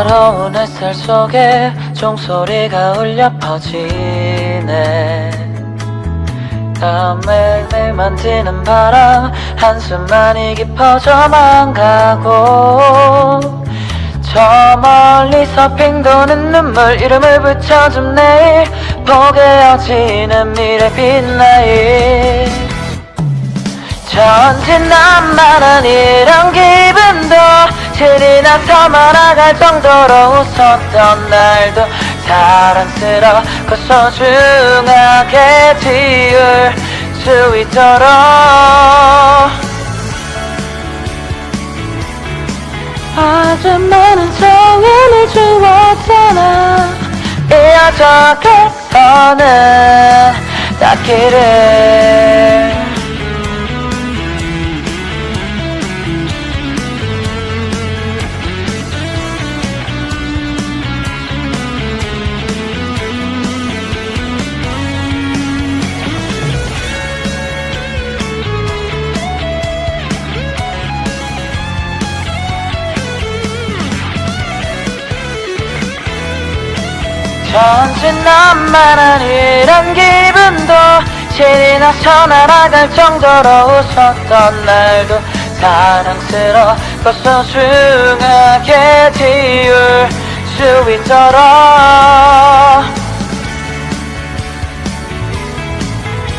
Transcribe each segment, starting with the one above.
더러운 햇살 속에 종소리가 울려 퍼지네. 내 만지는 바람 한숨만이 깊어져만 가고. 저 멀리서 핑 도는 눈물 이름을 붙여준 내일. 보게 여지는 미래 빛나일 이런 기분도 나서 말아갈 정도로 웃었던 날도 사랑스럽고 소중하게 지울 수 있도록. 아주 많은 정을 주었잖아. 이어져가서는 닿기를 전진난만한 이런 기분도 신이 나서 날아갈 정도로 웃었던 날도 사랑스럽고 소중하게 지울 수 있도록.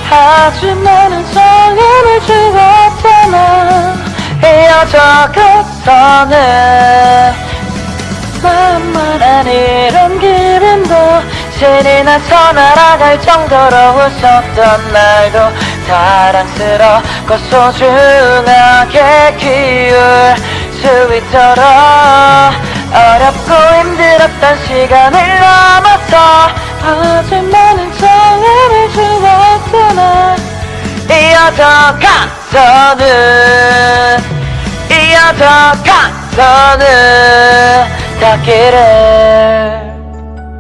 아주 많은 정을 주었잖아. 이어져가서는 신이 나서 날아갈 정도로 웃었던 날도 사랑스럽고 소중하게 키울 수 있도록. 어렵고 힘들었던 시간을 넘어서 많은 정을 주었잖아 이어져 가서는 이어져 가서는 닿기를